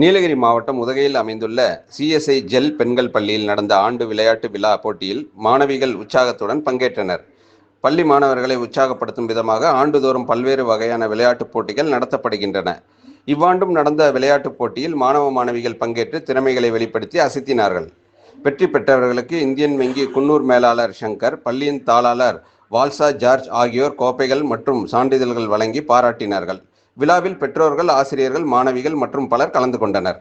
நீலகிரி மாவட்டம் உதகையில் அமைந்துள்ள சிஎஸ்ஐ ஜெல் பெண்கள் பள்ளியில் நடந்த ஆண்டு விளையாட்டு விழா போட்டியில் மாணவிகள் உற்சாகத்துடன் பங்கேற்றனர். பள்ளி மாணவர்களை உற்சாகப்படுத்தும் விதமாக ஆண்டுதோறும் பல்வேறு வகையான விளையாட்டுப் போட்டிகள் நடத்தப்படுகின்றன. இவ்வாண்டும் நடந்த விளையாட்டுப் போட்டியில் மாணவ மாணவிகள் பங்கேற்று திறமைகளை வெளிப்படுத்தி அசத்தினார்கள். வெற்றி பெற்றவர்களுக்கு இந்தியன் வங்கி குன்னூர் மேலாளர் சங்கர் பள்ளியின் தாளாளர் வால்சா ஜார்ஜ் ஆகியோர் கோப்பைகள் மற்றும் சான்றிதழ்கள் வழங்கி பாராட்டினார்கள். விழாவில் பெற்றோர்கள் ஆசிரியர்கள் மாணவிகள் மற்றும் பலர் கலந்து கொண்டனர்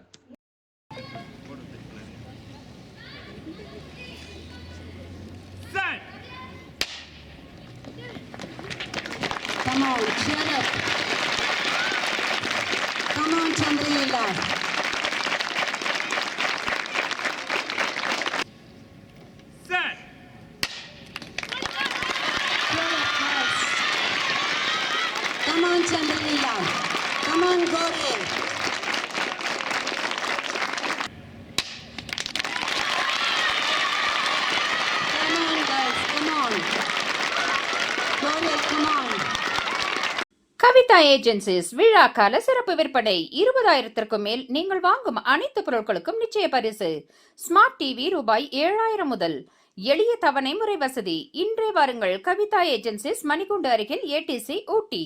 Come on, cheer up. Come on, Chandrila. Come on, Chandrila. Come on, Gore. Come on. Come on. Come on. Kavitha agencies விழாக்கால சிறப்பு விற்பனை இருபதாயிரத்திற்கும் மேல் நீங்கள் வாங்கும் அனைத்து பொருட்களுக்கும் நிச்சய பரிசு ஸ்மார்ட் டிவி ரூபாய் ஏழாயிரம் முதல் எளிய தவணை முறை வசதி இன்றே வாருங்கள் கவிதா ஏஜென்சிஸ் மணிகுண்டு அருகில் ஏடிசி ஊட்டி